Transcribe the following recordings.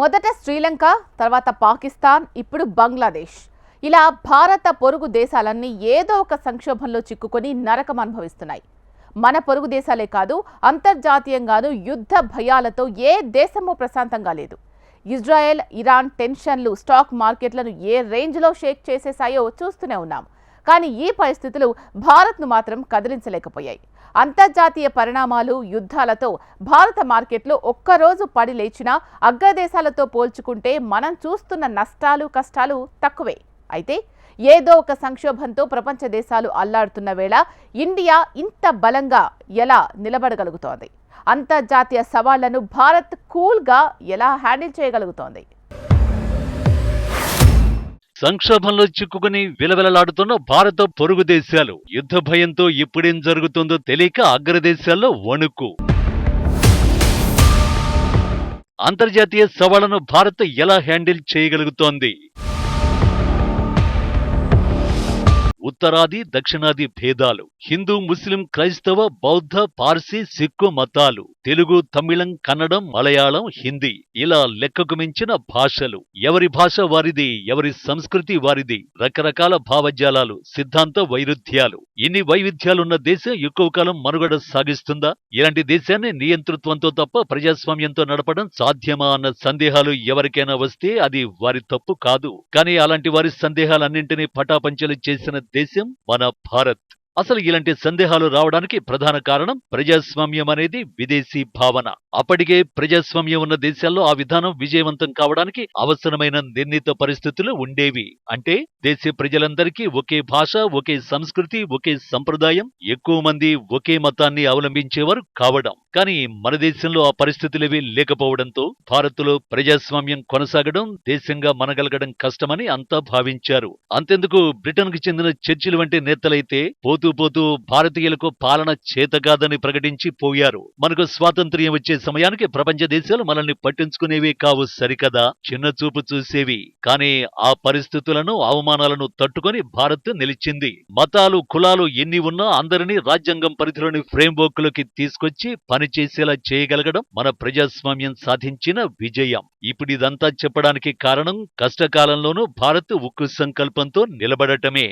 మొదట శ్రీలంక తర్వాత పాకిస్తాన్ ఇప్పుడు బంగ్లాదేశ్. ఇలా భారత పొరుగు దేశాలన్నీ ఏదో ఒక సంక్షోభంలో చిక్కుకొని నరకం అనుభవిస్తున్నాయి. మన పొరుగు దేశాలే కాదు అంతర్జాతీయంగానూ యుద్ధ భయాలతో ఏ దేశమూ ప్రశాంతంగా లేదు. ఇజ్రాయెల్ ఇరాన్ టెన్షన్లు స్టాక్ మార్కెట్లను ఏ రేంజ్లో షేక్ చేసేసాయో చూస్తూనే ఉన్నాం. కానీ ఈ పరిస్థితులు భారత్ను మాత్రం కదిలించలేకపోయాయి. అంతర్జాతీయ పరిణామాలు యుద్ధాలతో భారత మార్కెట్లు ఒక్కరోజు పడి లేచినా అగ్రదేశాలతో పోల్చుకుంటే మనం చూస్తున్న నష్టాలు కష్టాలు తక్కువే. అయితే ఏదో ఒక సంక్షోభంతో ప్రపంచ దేశాలు అల్లాడుతున్న వేళ ఇండియా ఇంత బలంగా ఎలా నిలబడగలుగుతోంది? అంతర్జాతీయ సవాళ్ళను భారత్ కూల్గా ఎలా హ్యాండిల్ చేయగలుగుతోంది? సంక్షోభంలో చిక్కుకుని విలవిలలాడుతున్న భారత పొరుగు దేశాలు. యుద్ధ భయంతో ఇప్పుడేం జరుగుతుందో తెలియక అగ్రదేశాల్లో వణుకు. అంతర్జాతీయ సవాళ్ళను భారత్ ఎలా హ్యాండిల్ చేయగలుగుతోంది? ఉత్తరాది దక్షిణాది భేదాలు. హిందూ ముస్లిం క్రైస్తవ బౌద్ధ పార్సీ సిక్కు మతాలు. తెలుగు తమిళం కన్నడం మలయాళం హిందీ ఇలా లెక్కకు మించిన భాషలు. ఎవరి భాష వారిది ఎవరి సంస్కృతి వారిది రకరకాల భావజాలాలు సిద్ధాంత వైరుధ్యాలు. ఇన్ని వైవిధ్యాలున్న దేశం ఎక్కువ కాలం మనుగడ సాగిస్తుందా? ఇలాంటి దేశాన్ని నియంతృత్వంతో తప్ప ప్రజాస్వామ్యంతో నడపడం సాధ్యమా అన్న సందేహాలు ఎవరికైనా వస్తే అది వారి తప్పు కాదు. కానీ అలాంటి వారి సందేహాలన్నింటినీ పటాపంచలు చేసిన దేశం మన భారత్. అసలు ఇలాంటి సందేహాలు రావడానికి ప్రధాన కారణం ప్రజాస్వామ్యం అనేది విదేశీ భావన. అప్పటికే ప్రజాస్వామ్యం ఉన్న దేశాల్లో ఆ విధానం విజయవంతం కావడానికి అవసరమైన నిర్ణీత పరిస్థితులు ఉండేవి. అంటే దేశ ప్రజలందరికీ ఒకే భాష ఒకే సంస్కృతి ఒకే సంప్రదాయం ఎక్కువ మంది ఒకే మతాన్ని అవలంబించేవారు కావడం. కానీ మన దేశంలో ఆ పరిస్థితులేవీ లేకపోవడంతో భారత్లో ప్రజాస్వామ్యం కొనసాగడం దేశంగా మనగలగడం కష్టమని అంతా భావించారు. అంతెందుకు బ్రిటన్కు చెందిన చర్చిలు వంటి నేతలైతే పోతూ పోతూ భారతీయులకు పాలన చేతకాదని ప్రకటించి పోయారు. మనకు స్వాతంత్ర్యం వచ్చే సమయానికి ప్రపంచ దేశాలు మనల్ని పట్టించుకునేవి కావు సరికదా? చిన్న చూపు చూసేవి. కానీ ఆ పరిస్థితులను అవమానాలను తట్టుకొని భారత్ నిలిచింది. మతాలు కులాలు ఎన్ని ఉన్నా అందరినీ రాజ్యాంగం పరిధిలోని ఫ్రేమ్వర్క్లోకి తీసుకొచ్చి పనిచేసేలా చేయగలగడం మన ప్రజాస్వామ్యం సాధించిన విజయం. ఇప్పుడు ఇదంతా చెప్పడానికి కారణం కష్టకాలంలోనూ భారత్ ఉక్కు సంకల్పంతో నిలబడటమే.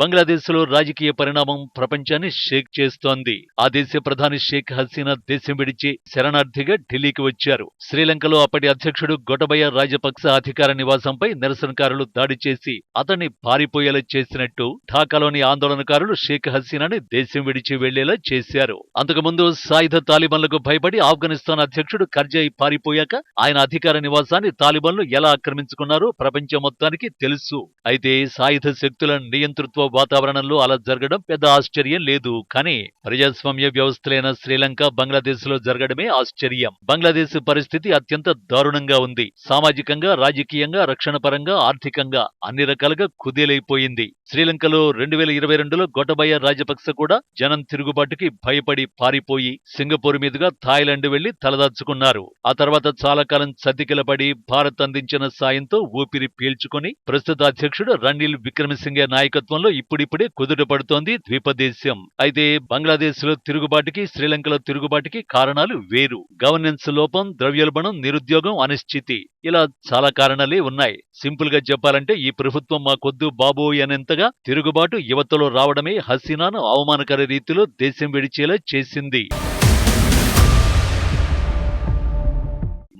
బంగ్లాదేశ్లో రాజకీయ పరిణామం ప్రపంచాన్ని షేక్ చేస్తోంది. ఆ దేశ ప్రధాని షేక్ హసీనా దేశం విడిచి శరణార్థిగా ఢిల్లీకి వచ్చారు. శ్రీలంకలో అప్పటి అధ్యక్షుడు గొటబయ రాజపక్స అధికార నివాసంపై నిరసనకారులు దాడి చేసి అతన్ని పారిపోయేలా చేసినట్టు ఢాకాలోని ఆందోళనకారులు షేక్ హసీనాని దేశం విడిచి వెళ్ళేలా చేశారు. అంతకుముందు సాయుధ తాలిబన్లకు భయపడి ఆఫ్ఘనిస్తాన్ అధ్యక్షుడు కర్జాయి పారిపోయాక ఆయన అధికార నివాసాన్ని తాలిబన్లు ఎలా ఆక్రమించుకున్నారో ప్రపంచం మొత్తానికి తెలుసు. అయితే సాయుధ శక్తుల నియంతృత్వ వాతావరణంలో అలా జరగడం పెద్ద ఆశ్చర్యం లేదు. కానీ ప్రజాస్వామ్య వ్యవస్థలైన శ్రీలంక బంగ్లాదేశ్లో జరగడమే ఆశ్చర్యం. బంగ్లాదేశ్ పరిస్థితి అత్యంత దారుణంగా ఉంది. సామాజికంగా రాజకీయంగా రక్షణ పరంగా ఆర్థికంగా అన్ని రకాలుగా కుదేలైపోయింది. శ్రీలంకలో రెండు వేల ఇరవై రెండులో గొటబయ్య రాజపక్స కూడా జనం తిరుగుబాటుకి భయపడి పారిపోయి సింగపూర్ మీదుగా థాయిలాండ్ వెళ్ళి తలదాచుకున్నారు. ఆ తర్వాత చాలా కాలం చతికిలపడి భారత్ అందించిన సాయంతో ఊపిరి పీల్చుకొని ప్రస్తుత అధ్యక్షుడు రణిల్ విక్రమసింగే నాయకత్వంలో ఇప్పుడిప్పుడే కుదుట పడుతోంది ద్వీపదేశం. అయితే బంగ్లాదేశ్లో తిరుగుబాటుకి శ్రీలంకలో తిరుగుబాటుకి కారణాలు వేరు. గవర్నెన్స్ లోపం ద్రవ్యోల్బణం నిరుద్యోగం అనిశ్చితి. ఇలా చాలా కారణాలే ఉన్నాయి. సింపుల్గా చెప్పాలంటే ఈ ప్రభుత్వం మాకొద్దు బాబోయ్ అనేంతగా తిరుగుబాటు యువతలో రావడమే హసీనాను అవమానకర రీతిలో దేశం విడిచేలా చేసింది.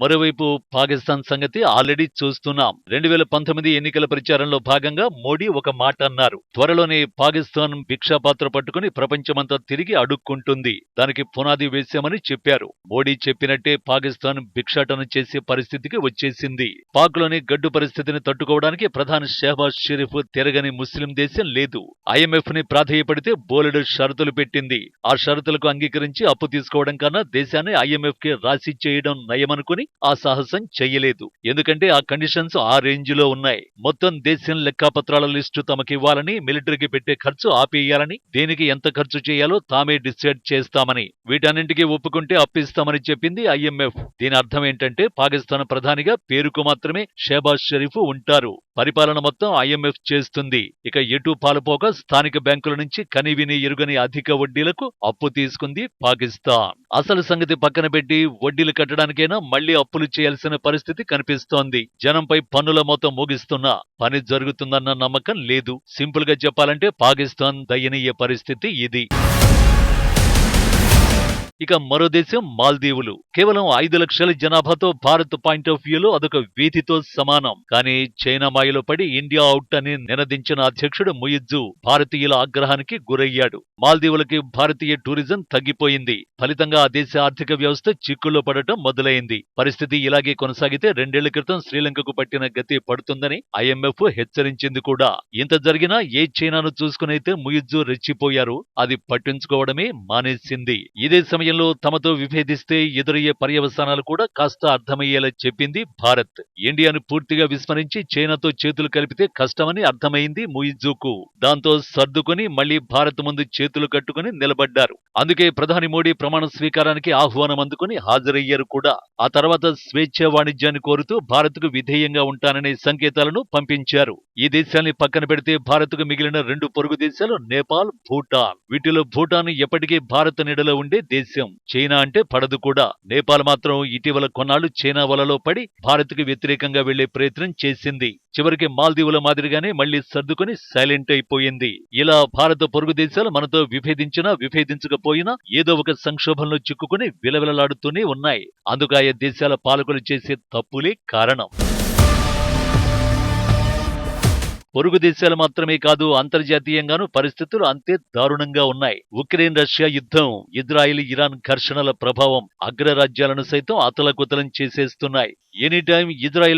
మరోవైపు పాకిస్తాన్ సంగతి ఆల్రెడీ చూస్తున్నాం. రెండు వేల పంతొమ్మిది ఎన్నికల ప్రచారంలో భాగంగా మోడీ ఒక మాట అన్నారు. త్వరలోనే పాకిస్తాన్ భిక్షాపాత్ర పట్టుకుని ప్రపంచమంతా తిరిగి అడుక్కుంటుంది. దానికి పునాది వేశామని చెప్పారు. మోడీ చెప్పినట్టే పాకిస్తాన్ భిక్షాటన చేసే పరిస్థితికి వచ్చేసింది. పాక్లోని గడ్డు పరిస్థితిని తట్టుకోవడానికి ప్రధాని షెహబాజ్ షరీఫ్ తిరగని ముస్లిం దేశం లేదు. ఐఎంఎఫ్ని ప్రాధేయపడితే బోలెడు షరతులు పెట్టింది. ఆ షరతులకు అంగీకరించి అప్పు తీసుకోవడం కన్నా దేశాన్ని ఐఎంఎఫ్కి రాసి చేయడం నయమనుకుని ఆ సాహసం చెయ్యలేదు ఎందుకంటే ఆ కండిషన్స్ ఆ రేంజ్లో ఉన్నాయి. మొత్తం దేశం లెక్కాపత్రాల లిస్టు తమకివ్వాలని మిలిటరీకి పెట్టే ఖర్చు ఆపేయాలని దేనికి ఎంత ఖర్చు చేయాలో తామే డిసైడ్ చేస్తామని వీటన్నింటికీ ఒప్పుకుంటే అప్పిస్తామని చెప్పింది ఐఎంఎఫ్ దీని అర్థం ఏంటంటే పాకిస్తాన్ ప్రధానిగా పేరుకు మాత్రమే షేబాజ్ షరీఫ్ ఉంటారు. పరిపాలన మొత్తం ఐఎంఎఫ్ చేస్తుంది. ఇక ఎటు పాలుపోక స్థానిక బ్యాంకుల నుంచి కనివిని ఎరుగని అధిక వడ్డీలకు అప్పు తీసుకుంది పాకిస్తాన్. అసలు సంగతి పక్కన పెట్టి వడ్డీలు కట్టడానికైనా మళ్ళీ అప్పులు చేయాల్సిన పరిస్థితి కనిపిస్తోంది. జనంపై పన్నుల మొత్తం ముగిస్తున్నా. పని జరుగుతుందన్న నమ్మకం లేదు. సింపుల్గా చెప్పాలంటే పాకిస్తాన్ దయనీయ పరిస్థితి ఇది. ఇక మరో దేశం మాల్దీవులు. కేవలం ఐదు లక్షల జనాభాతో భారత్ పాయింట్ ఆఫ్ వ్యూలో అదొక వీధితో సమానం. కానీ చైనా మాయలో పడి ఇండియా అవుట్ అని నినదించిన అధ్యక్షుడు ముయిజ్జు భారతీయుల ఆగ్రహానికి గురయ్యాడు. మాల్దీవులకి భారతీయ టూరిజం తగ్గిపోయింది. ఫలితంగా ఆ దేశ ఆర్థిక వ్యవస్థ చిక్కుల్లో పడటం మొదలైంది. పరిస్థితి ఇలాగే కొనసాగితే రెండేళ్ళ క్రితం శ్రీలంకకు పట్టిన గతి పడుతుందని ఐఎంఎఫ్ హెచ్చరించింది కూడా. ఇంత జరిగినా ఏ చైనాను చూసుకునైతే ముయిజ్జు రెచ్చిపోయారు అది పట్టించుకోవడమే మానేసింది. ఇదే సమయం సమయంలో తమతో విభేదిస్తే ఎదురయ్యే పర్యవసానాలు కూడా కాస్త అర్థమయ్యేలా చెప్పింది భారత్. ఇండియాను పూర్తిగా విస్మరించి చైనాతో చేతులు కలిపితే కష్టమని అర్థమైంది ముయిజుకు. దాంతో సర్దుకుని మళ్ళీ భారత్ ముందు చేతులు కట్టుకుని నిలబడ్డారు. అందుకే ప్రధాని మోడీ ప్రమాణ స్వీకారానికి ఆహ్వానం అందుకుని హాజరయ్యారు కూడా. ఆ తర్వాత స్వేచ్ఛ వాణిజ్యాన్ని కోరుతూ భారత్కు విధేయంగా ఉంటాననే సంకేతాలను పంపించారు. ఈ దేశాల్ని పక్కన పెడితే భారత్కు మిగిలిన రెండు పొరుగు దేశాలు నేపాల్ భూటాన్. వీటిలో భూటాన్ ఎప్పటికీ భారత్ నీడలో ఉండే దేశం. చైనా అంటే పడదు కూడా. నేపాల్ మాత్రం ఇటీవల కొన్నాళ్ళు చైనా వలలో పడి భారత్కి వ్యతిరేకంగా వెళ్ళే ప్రయత్నం చేసింది. చివరికి మాల్దీవుల మాదిరిగానే మళ్ళీ సర్దుకుని సైలెంట్ అయిపోయింది. ఇలా భారత పొరుగు దేశాలు మనతో విభేదించినా విభేదించకపోయినా ఏదో ఒక సంక్షోభంలో చిక్కుకుని విలవిలలాడుతూనే ఉన్నాయి. అందుకు ఆయా దేశాల పాలకులు చేసే తప్పులే కారణం. పొరుగు దేశాలు మాత్రమే కాదు అంతర్జాతీయంగానూ పరిస్థితులు అంతే దారుణంగా ఉన్నాయి. ఉక్రెయిన్ రష్యా యుద్ధం ఇజ్రాయిల్ ఇరాన్ ఘర్షణల ప్రభావం అగ్రరాజ్యాలను సైతం అతలకుతలం చేసేస్తున్నాయి. ఎనీ టైం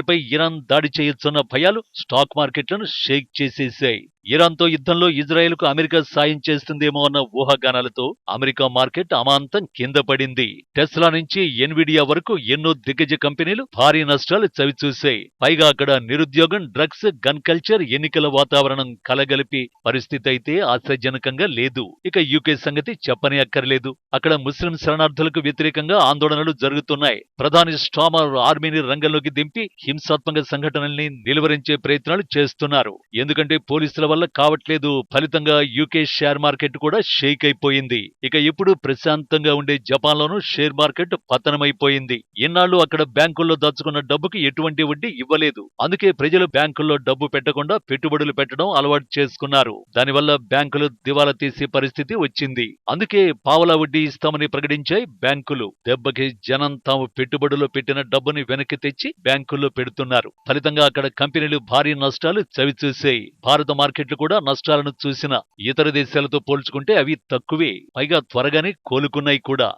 పై ఇరాన్ దాడి చేయొచ్చున్న భయాలు స్టాక్ మార్కెట్లను షేక్ చేసేశాయి ఇరాన్తో యుద్ధంలో ఇజ్రాయెల్కు అమెరికా సాయం చేస్తుందేమో అన్న ఊహాగానాలతో అమెరికా మార్కెట్ అమాంతం కింద పడింది. టెస్లా నుంచి ఎన్విడియా వరకు ఎన్నో దిగ్గజ కంపెనీలు భారీ నష్టాలు చవిచూశాయి. పైగా అక్కడ నిరుద్యోగం డ్రగ్స్ గన్ కల్చర్ ఎన్నికల వాతావరణం కలగలిపి పరిస్థితి అయితే ఆశాజనకంగా లేదు. ఇక యూకే సంగతి చెప్పనే అక్కర్లేదు. అక్కడ ముస్లిం శరణార్థులకు వ్యతిరేకంగా ఆందోళనలు జరుగుతున్నాయి. ప్రధాని స్టామర్ ఆర్మీని రంగంలోకి దింపి హింసాత్మక సంఘటనల్ని నిలువరించే ప్రయత్నాలు చేస్తున్నారు. ఎందుకంటే పోలీసుల వల్ల కావట్లేదు. ఫలితంగా యూకే షేర్ మార్కెట్ కూడా షేక్ అయిపోయింది. ఇక ఇప్పుడు ప్రశాంతంగా ఉండే జపాన్ లోనూ షేర్ మార్కెట్ పతనమైపోయింది. ఇన్నాళ్ళు అక్కడ బ్యాంకుల్లో దాచుకున్న డబ్బుకి ఎటువంటి వడ్డీ ఇవ్వలేదు. అందుకే ప్రజలు బ్యాంకుల్లో డబ్బు పెట్టకుండా పెట్టుబడులు పెట్టడం అలవాటు చేసుకున్నారు. దానివల్ల బ్యాంకులు దివాలా తీసే పరిస్థితి వచ్చింది. అందుకే పావలా వడ్డీ ఇస్తామని ప్రకటించాయి బ్యాంకులు. దెబ్బకి జనం తాము పెట్టుబడులు పెట్టిన డబ్బుని వెనక్కి తెచ్చి బ్యాంకుల్లో పెడుతున్నారు. ఫలితంగా అక్కడ కంపెనీలు భారీ నష్టాలు చవిచూసాయి భారత మార్కెట్ మార్కెట్లు కూడా నష్టాలను చూసిన ఇతర దేశాలతో పోల్చుకుంటే అవి తక్కువే పైగా త్వరగానే కోలుకున్నాయి కూడా.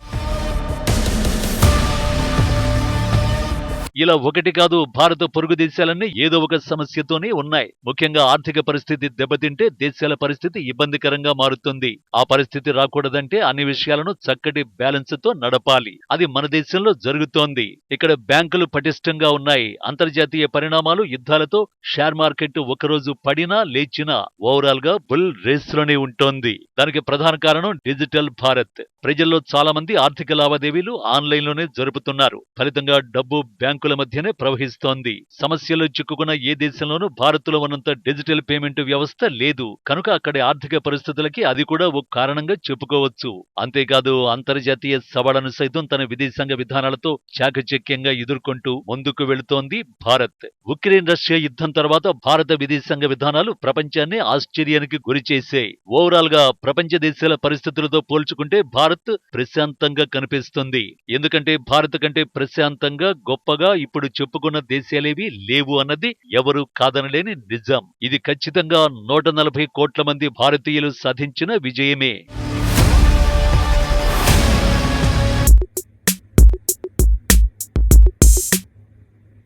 ఇలా ఒకటి కాదు భారత పొరుగు దేశాలన్నీ ఏదో ఒక సమస్యతోనే ఉన్నాయి. ముఖ్యంగా ఆర్థిక పరిస్థితి దెబ్బతింటే దేశాల పరిస్థితి ఇబ్బందికరంగా మారుతుంది. ఆ పరిస్థితి రాకూడదంటే అన్ని విషయాలను చక్కటి బ్యాలెన్స్తో నడపాలి. అది మన దేశంలో జరుగుతోంది. ఇక్కడ బ్యాంకులు పటిష్టంగా ఉన్నాయి. అంతర్జాతీయ పరిణామాలు యుద్ధాలతో షేర్ మార్కెట్ ఒకరోజు పడినా లేచినా ఓవరాల్గా బుల్ రేస్లోనే ఉంటోంది. దానికి ప్రధాన కారణం డిజిటల్ భారత్. ప్రజల్లో చాలా మంది ఆర్థిక లావాదేవీలు ఆన్లైన్లోనే జరుపుతున్నారు. ఫలితంగా డబ్బు బ్యాంకు బ్యాంకుల మధ్యనే ప్రవహిస్తోంది. సమస్యలో చిక్కుకున్న ఏ దేశంలోనూ భారత్లో ఉన్నంత డిజిటల్ పేమెంట్ వ్యవస్థ లేదు. కనుక అక్కడి ఆర్థిక పరిస్థితులకి అది కూడా ఒక కారణంగా చెప్పుకోవచ్చు. అంతేకాదు అంతర్జాతీయ సవాళ్ళను సైతం తన విదేశాంగ విధానాలతో చాకచక్యంగా ఎదుర్కొంటూ ముందుకు వెళుతోంది భారత్. ఉక్రెయిన్ రష్యా యుద్ధం తర్వాత భారత విదేశాంగ విధానాలు ప్రపంచాన్ని ఆశ్చర్యానికి గురిచేశాయి ఓవరాల్గా ప్రపంచ దేశాల పరిస్థితులతో పోల్చుకుంటే భారత్ ప్రశాంతంగా కనిపిస్తుంది. ఎందుకంటే భారత్ కంటే ప్రశాంతంగా గొప్పగా ఇప్పుడు చెప్పుకున్న దేశాలేవి లేవు అన్నది ఎవరూ కాదనలేని నిజం. ఇది ఖచ్చితంగా నూట నలభై కోట్ల మంది భారతీయులు సాధించిన విజయమే.